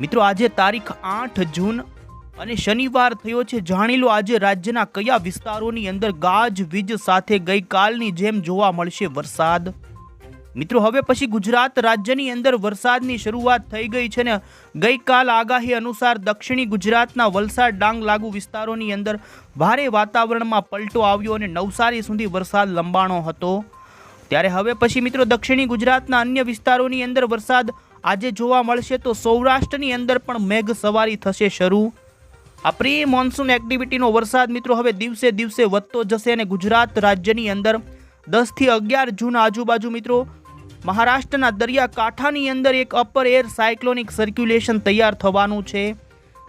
મિત્રો, આજે તારીખ આઠ જૂન અને શનિવાર થયો છે. જાણી લો આજે રાજ્યના કયા વિસ્તારોની અંદર ગાજ વીજ સાથે ગઈકાલની જેમ જોવા મળશે વરસાદ? મિત્રો, હવે પછી ગુજરાત રાજ્યની અંદર વરસાદની શરૂઆત થઈ ગઈ છે ને ગઈકાલ આગાહી અનુસાર દક્ષિણી ગુજરાતના વલસાડ ડાંગ લાગુ વિસ્તારોની અંદર ભારે વાતાવરણમાં પલટો આવ્યો અને નવસારી સુધી વરસાદ લંબાણો હતો. ત્યારે હવે પછી મિત્રો, દક્ષિણી ગુજરાતના અન્ય વિસ્તારોની અંદર વરસાદ આજે જોવા મળશે તો સૌરાષ્ટ્રની અંદર પણ મેઘ સવારી થશે શરૂ. આ પ્રી મોન્સૂન એક્ટિવિટીનો વરસાદ મિત્રો હવે દિવસે દિવસે વધતો જશે અને ગુજરાત રાજ્યની અંદર દસથી અગિયાર જૂન આજુબાજુ મિત્રો. મહારાષ્ટ્રના દરિયાકાંઠાની અંદર એક અપર એર સાયક્લોનિક સર્ક્યુલેશન તૈયાર થવાનું છે.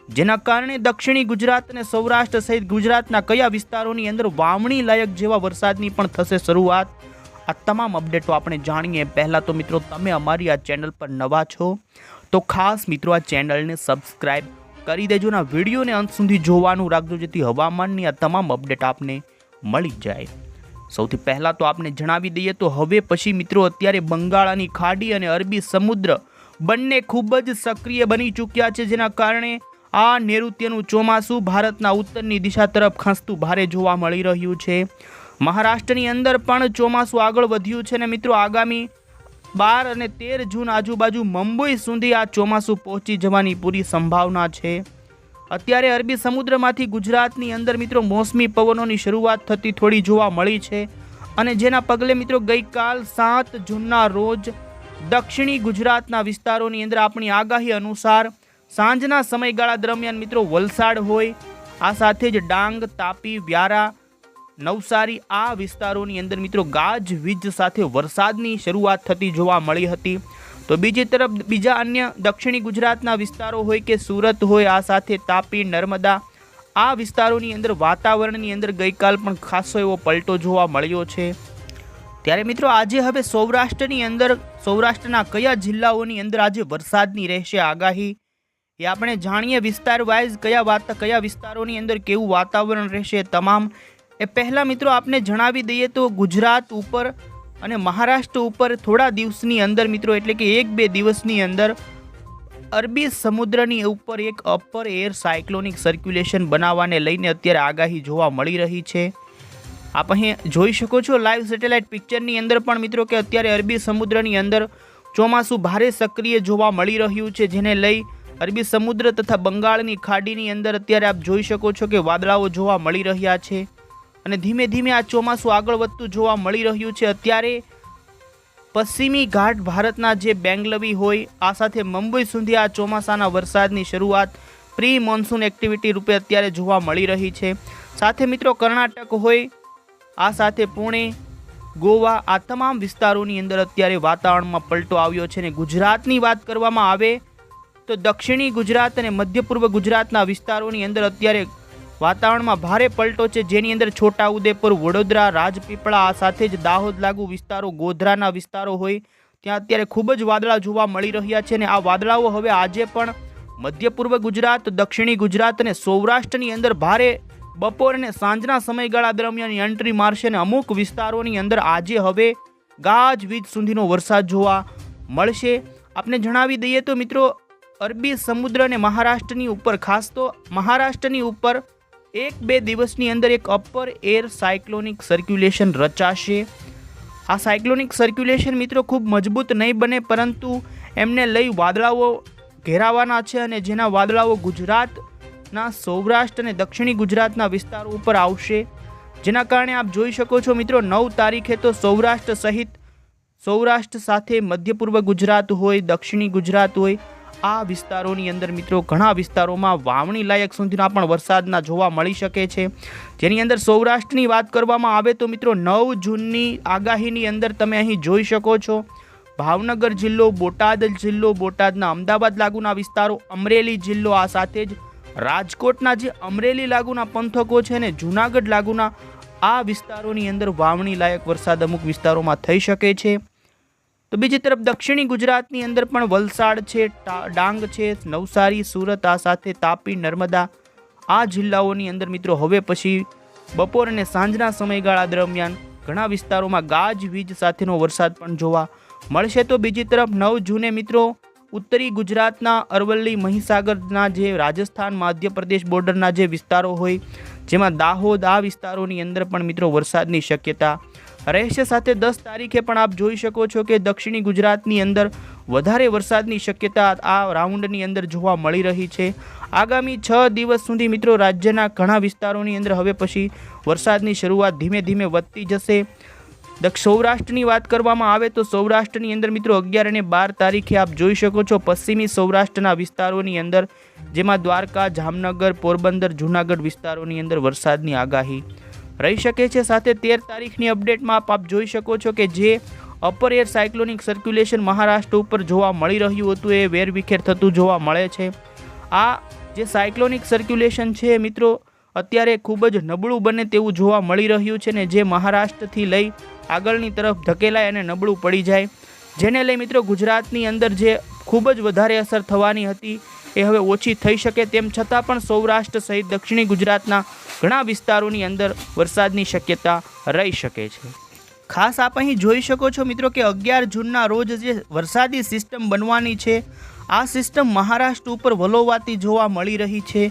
જેના કારણે દક્ષિણી ગુજરાત અને સૌરાષ્ટ્ર સહિત ગુજરાતના કયા વિસ્તારોની અંદર વાવણી લાયક જેવા વરસાદની પણ થશે શરૂઆત. આ તમામ અપડેટો આપણે જાણીએ. પહેલાં તો મિત્રો, તમે અમારી આ ચેનલ પર નવા છો, તો ખાસ મિત્રો આ ચેનલને સબસ્ક્રાઈબ કરી દેજો ના વિડીયોને અંત સુધી જોવાનું રાખજો, જેથી હવામાનની આ તમામ અપડેટ આપને મળી જાય. સૌથી પહેલાં તો આપને જણાવી દઈએ, તો હવે પછી મિત્રો અત્યારે બંગાળાની ખાડી અને અરબી સમુદ્ર બંને ખૂબ જ સક્રિય બની ચૂક્યા છે, જેના કારણે આ નૈઋત્યનું ચોમાસું ભારતના ઉત્તરની દિશા તરફ ખસતું ભારે જોવા મળી રહ્યું છે. મહારાષ્ટ્રની અંદર પણ ચોમાસું આગળ વધ્યું છે ને મિત્રો, આગામી બાર અને તેર જૂન આજુબાજુ મુંબઈ સુધી આ ચોમાસું પહોંચી જવાની પૂરી સંભાવના છે. અત્યારે અરબી સમુદ્રમાંથી ગુજરાતની અંદર મિત્રો મોસમી પવનોની શરૂઆત થતી થોડી જોવા મળી છે અને જેના પગલે મિત્રો ગઈકાલ સાત જૂનના રોજ દક્ષિણી ગુજરાતના વિસ્તારોની અંદર આપણી આગાહી અનુસાર સાંજના સમયગાળા દરમિયાન મિત્રો વલસાડ હોય, આ સાથે જ ડાંગ, તાપી, વ્યારા નવસારી આ વિસ્તારોની અંદર મિત્રો ગાજ, વીજ સાથે વરસાદની શરૂઆત થતી જોવા મળી હતી. તો બીજી તરફ બીજા અન્ય દક્ષિણી ગુજરાતના વિસ્તારો હોય કે સુરત હોય, આ સાથે તાપી, નર્મદા, આ વિસ્તારોની અંદર વાતાવરણની અંદર ગઈકાલ પણ ખાસો એવો પલટો જોવા મળ્યો છે. ત્યારે મિત્રો આજે હવે સૌરાષ્ટ્રની અંદર, સૌરાષ્ટ્રના કયા જિલ્લાઓની અંદર આજે વરસાદની રહેશે આગાહી? એ આપણે જાણીએ વિસ્તાર વાઇઝ કયા વાત, કયા વિસ્તારોની અંદર કેવું વાતાવરણ રહેશે તમામ એ પહેલાં મિત્રો આપને જણાવી દઈએ તો ગુજરાત ઉપર અને મહારાષ્ટ્ર ઉપર થોડા દિવસની અંદર મિત્રો, એટલે કે એક બે દિવસની અંદર અરબી સમુદ્રની ઉપર એક અપર એર સાયક્લોનિક સર્ક્યુલેશન બનાવવાને લઈને અત્યારે આગાહી જોવા મળી રહી છે. આપ અહીં જોઈ શકો છો લાઈવ સેટેલાઇટ પિક્ચરની અંદર પણ મિત્રો કે અત્યારે અરબી સમુદ્રની અંદર ચોમાસું ભારે સક્રિય જોવા મળી રહ્યું છે, જેને લઈ અરબી સમુદ્ર તથા બંગાળની ખાડીની અંદર અત્યારે આપ જોઈ શકો છો કે વાદળાઓ જોવા મળી રહ્યા છે. અને ધીમે ધીમે આ ચોમાસું આગળ વધતું જોવા મળી રહ્યું છે. અત્યારે પશ્ચિમી ઘાટ ભારતના જે બેંગલવી હોય, આ સાથે મુંબઈ સુધી આ ચોમાસાના વરસાદની શરૂઆત પ્રી મોન્સૂન એક્ટિવિટી રૂપે અત્યારે જોવા મળી રહી છે. સાથે મિત્રો કર્ણાટક હોય, આ સાથે પુણે, ગોવા, આ તમામ વિસ્તારોની અંદર અત્યારે વાતાવરણમાં પલટો આવ્યો છે અને ગુજરાતની વાત કરવામાં આવે તો દક્ષિણી ગુજરાત અને મધ્ય પૂર્વ ગુજરાતના વિસ્તારોની અંદર અત્યારે વાતાવરણમાં ભારે પલટો છે. જેની અંદર છોટા ઉદેપુર વડોદરા, રાજપીપળા, આ સાથે જ દાહોદ લાગુ વિસ્તારો, ગોધરાના વિસ્તારો હોય. ત્યાં અત્યારે ખૂબ જ વાદળા જોવા મળી રહ્યા છે અને આ વાદળાઓ હવે આજે પણ મધ્ય પૂર્વ ગુજરાત, દક્ષિણી ગુજરાત અને સૌરાષ્ટ્રની અંદર ભારે બપોર અને સાંજના સમયગાળા દરમિયાન એન્ટ્રી મારશે અને અમુક વિસ્તારોની અંદર આજે હવે ગાજ વીજ સુધીનો વરસાદ જોવા મળશે. આપને જણાવી દઈએ તો મિત્રો, અરબી સમુદ્ર અને મહારાષ્ટ્રની ઉપર, ખાસ તો મહારાષ્ટ્રની ઉપર એક બે દિવસની અંદર એક અપર એર સાયક્લોનિક સર્ક્યુલેશન રચાશે. આ સાયક્લોનિક સર્ક્યુલેશન મિત્રો ખૂબ મજબૂત નહીં બને, પરંતુ એમને લઈ વાદળાઓ ઘેરાવાના છે અને જેના વાદળાઓ ગુજરાતના સૌરાષ્ટ્ર અને દક્ષિણી ગુજરાતના વિસ્તારો ઉપર આવશે. જેના કારણે આપ જોઈ શકો છો મિત્રો, નવ તારીખે તો સૌરાષ્ટ્ર સહિત સૌરાષ્ટ્ર સાથે મધ્ય પૂર્વ ગુજરાત હોય, દક્ષિણી ગુજરાત હોય આ વિસ્તારોની અંદર મિત્રો ઘણા વિસ્તારોમાં વાવણી લાયક સુધીના પણ વરસાદના જોવા મળી શકે છે. જેની અંદર સૌરાષ્ટ્રની વાત કરવામાં આવે તો મિત્રો નવ જૂનની આગાહીની અંદર તમે અહીં જોઈ શકો છો. ભાવનગર જિલ્લો, બોટાદ જિલ્લો, બોટાદના અમદાવાદ લાગુના વિસ્તારો, અમરેલી જિલ્લો આ સાથે જ. રાજકોટના જે અમરેલી લાગુના પંથકો છે ને જૂનાગઢ લાગુના આ વિસ્તારોની અંદર વાવણી લાયક વરસાદ અમુક વિસ્તારોમાં થઈ શકે છે. તો બીજી તરફ દક્ષિણી ગુજરાતની અંદર પણ વલસાડ છે ડાંગ છે, નવસારી, સુરત, આ સાથે તાપી, નર્મદા, આ જિલ્લાઓની અંદર મિત્રો હવે પછી બપોર અને સાંજના સમયગાળા દરમિયાન ઘણા વિસ્તારોમાં ગાજ, વીજ સાથેનો વરસાદ પણ જોવા મળશે. તો બીજી તરફ નવ જૂને મિત્રો ઉત્તરી ગુજરાતના અરવલ્લી, મહીસાગરના જે રાજસ્થાન, મધ્યપ્રદેશ બોર્ડરના જે વિસ્તારો હોય, જેમાં દાહોદ આ વિસ્તારોની અંદર પણ મિત્રો વરસાદની શક્યતા રહેશે સાથે દસ તારીખે પણ આપ જોઈ શકો છો કે દક્ષિણી ગુજરાતની અંદર વધારે વરસાદની શક્યતા આ રાઉન્ડની અંદર જોવા મળી રહી છે. આગામી છ દિવસ સુધી મિત્રો રાજ્યના ઘણા વિસ્તારોની અંદર હવે પછી વરસાદની શરૂઆત ધીમે ધીમે વધતી જશે. સૌરાષ્ટ્રની વાત કરવામાં આવે તો સૌરાષ્ટ્રની અંદર મિત્રો અગિયાર અને બાર તારીખે આપ જોઈ શકો છો પશ્ચિમી સૌરાષ્ટ્રના વિસ્તારોની અંદર, જેમાં દ્વારકા, જામનગર, પોરબંદર, જૂનાગઢ વિસ્તારોની અંદર વરસાદની આગાહી. રહી શકે છે. સાથે તેર તારીખની અપડેટમાં આપ આપ જોઈ શકો છો કે જે upper air cyclonic circulation Maharashtra ઉપર જોવા મળી રહ્યું હતું, એ વેરવિખેર થતું જોવા મળે છે. આ જે સાયક્લોનિક સર્ક્યુલેશન છે મિત્રો, અત્યારે ખૂબ જ નબળું બને તેવું જોવા મળી રહ્યું છે ને જે મહારાષ્ટ્રથી લઈ આગળની તરફ ધકેલાય અને નબળું પડી જાય. જેને લઈ મિત્રો ગુજરાતની અંદર જે ખૂબ જ વધારે અસર થવાની હતી એ હવે ઓછી થઈ શકે તેમ છતાં પણ સૌરાષ્ટ્ર સહિત દક્ષિણી ગુજરાતના ઘણા વિસ્તારોની અંદર વરસાદની શક્યતા રહી શકે છે. ખાસ આપ અહીં જોઈ શકો છો મિત્રો કે અગિયાર જૂનના રોજ જે વરસાદી સિસ્ટમ બનવાની છે, આ સિસ્ટમ મહારાષ્ટ્ર ઉપર વલોવાતી જોવા મળી રહી છે.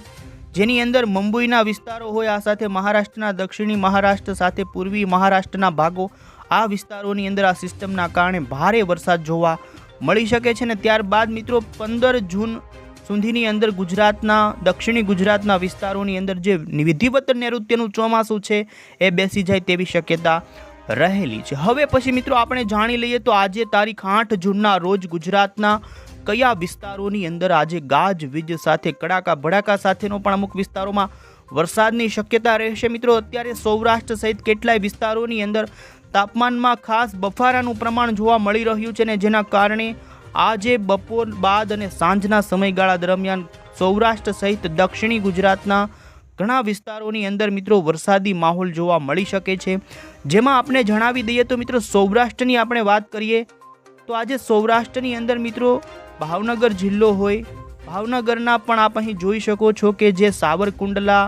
જેની અંદર મુંબઈના વિસ્તારો હોય, આ સાથે મહારાષ્ટ્રના દક્ષિણી મહારાષ્ટ્ર, સાથે પૂર્વી મહારાષ્ટ્રના ભાગો, આ વિસ્તારોની અંદર આ સિસ્ટમના કારણે ભારે વરસાદ જોવા મળી શકે છે. ને ત્યારબાદ મિત્રો પંદર જૂન સુધીની અંદર ગુજરાતના, દક્ષિણી ગુજરાતના વિસ્તારોની અંદર જે વિધિવત નૈઋત્યનું ચોમાસું છે, એ બેસી જાય તેવી શક્યતા રહેલી છે. હવે પછી મિત્રો આપણે જાણી લઈએ તો આજે તારીખ આઠ જૂનના રોજ ગુજરાતના કયા વિસ્તારોની અંદર આજે ગાજ, વીજ સાથે, કડાકા, ભડાકા સાથેનો પણ અમુક વિસ્તારોમાં વરસાદની શક્યતા રહેશે. મિત્રો, અત્યારે સૌરાષ્ટ્ર સહિત કેટલાય વિસ્તારોની અંદર તાપમાનમાં ખાસ બફારાનું પ્રમાણ જોવા મળી રહ્યું છે ને જેના કારણે આજે બપોર બાદ અને સાંજના સમયગાળા દરમિયાન સૌરાષ્ટ્ર સહિત દક્ષિણી ગુજરાતના ઘણા વિસ્તારોની અંદર મિત્રો વરસાદી માહોલ જોવા મળી શકે છે. જેમાં આપણે જણાવી દઈએ તો મિત્રો સૌરાષ્ટ્રની આપણે વાત કરીએ, તો આજે સૌરાષ્ટ્રની અંદર મિત્રો ભાવનગર જિલ્લો હોય, ભાવનગરના પણ આપ અહીં જોઈ શકો છો કે જે સાવરકુંડલા,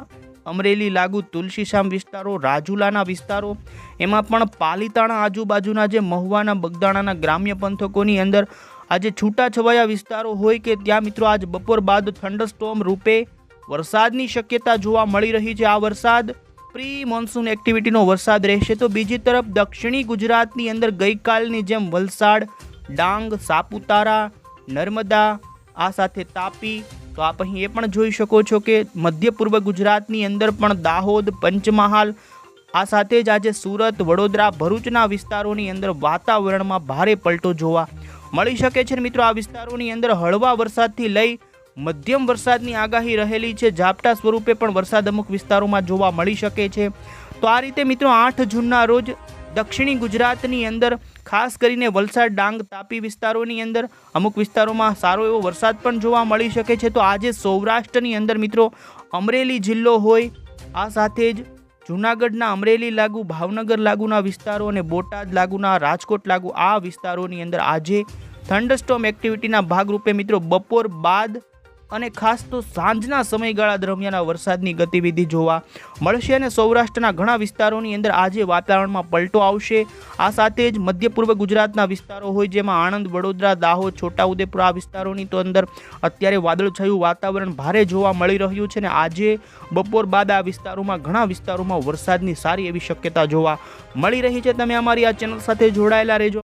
અમરેલી, લાગુ, તુલસીશામ વિસ્તારો, રાજુલાના વિસ્તારો, એમાં પણ પાલીતાણા આજુબાજુના જે મહુવાના બગદાણાના ગ્રામ્ય પંથકોની અંદર આજે છૂટાછવાયા વિસ્તારો હોય કે ત્યાં મિત્રો આજ બપોર બાદ થંડરસ્ટોમ રૂપે વરસાદની શક્યતા જોવા મળી રહી છે. આ વરસાદ પ્રી મોન્સૂન એક્ટિવિટીનો વરસાદ રહેશે તો બીજી તરફ દક્ષિણી ગુજરાતની અંદર ગઈકાલની જેમ વલસાડ, ડાંગ, સાપુતારા, નર્મદા, આ સાથે તાપી, તો આપ અહીં એ પણ જોઈ શકો છો કે મધ્ય પૂર્વ ગુજરાતની અંદર પણ દાહોદ, પંચમહાલ, આ સાથે જ આજે સુરત, વડોદરા, ભરૂચના વિસ્તારોની અંદર વાતાવરણમાં ભારે પલટો જોવા મળી શકે છે મિત્રો, આ વિસ્તારોની અંદર હળવા વરસાદથી લઈ મધ્યમ વરસાદની આગાહી રહેલી છે. ઝાપટા સ્વરૂપે પણ વરસાદ અમુક વિસ્તારોમાં જોવા મળી શકે છે. તો આ રીતે મિત્રો, આઠ જૂનના રોજ દક્ષિણી ગુજરાતની અંદર, ખાસ કરીને વલસાડ, ડાંગ, તાપી વિસ્તારોની અંદર અમુક વિસ્તારોમાં સારો એવો વરસાદ પણ જોવા મળી શકે છે. તો આજે સૌરાષ્ટ્રની અંદર મિત્રો, અમરેલી જિલ્લો હોય, આ સાથે જ જૂનાગઢના અમરેલી લાગુ, ભાવનગર લાગુના વિસ્તારો અને બોટાદ લાગુના રાજકોટ લાગુ આ વિસ્તારોની અંદર આજે થંડરસ્ટોમ એક્ટિવિટીના ભાગરૂપે મિત્રો બપોર બાદ અને ખાસ તો સાંજના સમયગાળા દરમિયાન વરસાદની ગતિવિધિ જોવા મળશે અને સૌરાષ્ટ્રના ઘણા વિસ્તારોની અંદર આજે વાતાવરણમાં પલટો આવશે. આ સાથે જ મધ્ય પૂર્વ ગુજરાતના વિસ્તારો હોય જેમાં આણંદ, વડોદરા, દાહોદ, છોટાઉદેપુર આ વિસ્તારોની તો અંદર અત્યારે વાદળછાયું વાતાવરણ ભારે જોવા મળી રહ્યું છે અને આજે બપોર બાદ આ વિસ્તારોમાં ઘણા વિસ્તારોમાં વરસાદની સારી એવી શક્યતા જોવા મળી રહી છે. તમે અમારી આ ચેનલ સાથે જોડાયેલા રહેજો.